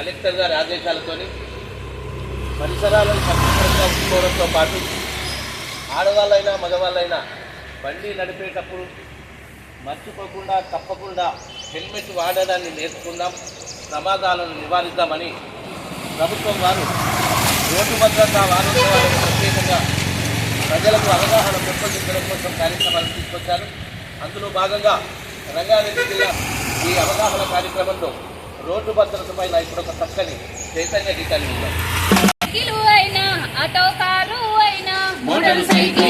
Collector గారి ఆదేశాలతో పరిసరాలను పరిశుభ్రంగా ఉంచుకోవడంతో పాటు ఆడవాళ్ళైనా మగవాళ్ళైనా బండి నడిపేటప్పుడు మర్చిపోకుండా తప్పకుండా హెల్మెట్ వాడడాన్ని నేర్చుకుందాం ప్రమాదాలను నివారిద్దామని ప్రభుత్వం వారు రోడ్డు భద్రత వారోత్సవాలను ప్రత్యేకంగా ప్రజలకు అవగాహన పెంపొందించడం కోసం కార్యక్రమాలు తీసుకొచ్చారు. అందులో భాగంగా రంగారెడ్డి జిల్లా ఈ అవగాహన కార్యక్రమంలో రోడ్డు భద్రత పైన ఇప్పుడు ఒక చక్కని చైతన్య గీతాన్ని మోటార్ సైకిల్